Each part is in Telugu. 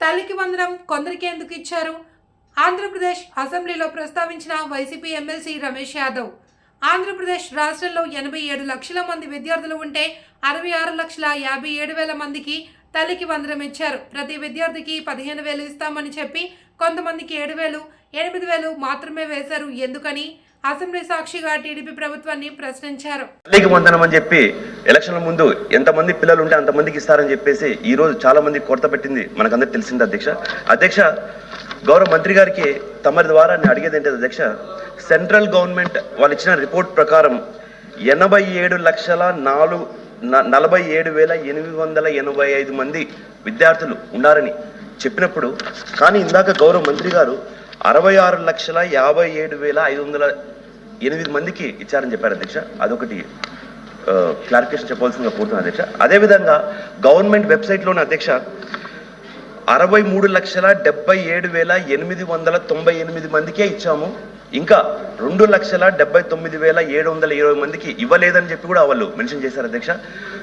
తల్లికి వందనం కొందరికి ఎందుకు ఇచ్చారు? ఆంధ్రప్రదేశ్ అసెంబ్లీలో ప్రస్తావించిన వైసీపీ ఎమ్మెల్సీ రమేష్ యాదవ్. ఆంధ్రప్రదేశ్ రాష్ట్రంలో ఎనభై ఏడు లక్షల మంది విద్యార్థులు ఉంటే అరవై ఆరు లక్షల యాభై ఏడు వేల మందికి తల్లికి వందనం ఇచ్చారు. ప్రతి విద్యార్థికి పదిహేను వేలు ఇస్తామని చెప్పి కొంతమందికి ఏడు వేలు ఎనిమిది వేలు మాత్రమే వేశారు. ఎందుకని? అసెంబ్లీ సాక్షిగా టీడీపీ ప్రభుత్వాన్ని ప్రశ్నించారు. తల్లికి వందనం అని చెప్పి ఎలక్షన్ల ముందు ఎంతమంది పిల్లలు ఉంటే అంతమందికి ఇస్తారని చెప్పేసి ఈ రోజు చాలా మంది కొరత పెట్టింది మనకందరికి తెలిసింది అధ్యక్ష. అధ్యక్ష గౌరవ మంత్రి గారికి తమరి ద్వారా నేను అడిగేది ఏంటంటే అధ్యక్ష సెంట్రల్ గవర్నమెంట్ వాళ్ళు ఇచ్చిన రిపోర్ట్ ప్రకారం ఎనభై ఏడు లక్షల నాలుగు నలభై ఏడు వేల ఎనిమిది వందల ఎనభై ఐదు మంది విద్యార్థులు ఉన్నారని చెప్పినప్పుడు కానీ ఇందాక గౌరవ మంత్రి గారు అరవై ఆరు లక్షల యాభై ఏడు వేల ఐదు వందల ఎనిమిది మందికి ఇచ్చారని చెప్పారు అధ్యక్ష. అదొకటి క్లారిఫికేషన్ చెప్పాల్సిందిగా కోరుతున్నాను అధ్యక్ష. అదేవిధంగా గవర్నమెంట్ వెబ్సైట్లోని అధ్యక్ష అరవై మూడు లక్షల డెబ్బై ఏడు వేల ఎనిమిది వందల తొంభై ఎనిమిది మందికే ఇచ్చాము. ఇంకా రెండు లక్షల డెబ్బై తొమ్మిది వేల ఏడు వందల ఇరవై మందికి ఇవ్వలేదని చెప్పి కూడా వాళ్ళు మెన్షన్ చేశారు అధ్యక్ష.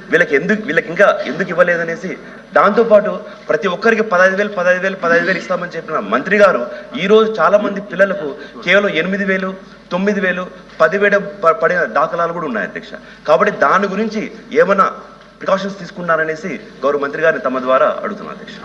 వీళ్ళకి ఎందుకు వీళ్ళకి ఇంకా ఎందుకు ఇవ్వలేదనేసి దాంతోపాటు ప్రతి ఒక్కరికి పదహైదు వేలు పదహైదు వేలు పదహైదు వేలు ఇస్తామని చెప్పిన మంత్రి గారు ఈరోజు చాలామంది పిల్లలకు కేవలం ఎనిమిది వేలు తొమ్మిది వేలు పదివేల ప- పడిన దాఖలాలు కూడా ఉన్నాయి అధ్యక్ష. కాబట్టి దాని గురించి ఏమైనా ప్రికాషన్స్ తీసుకున్నారనేసి గౌరవ మంత్రి గారిని తమ ద్వారా అడుగుతున్నాను అధ్యక్ష.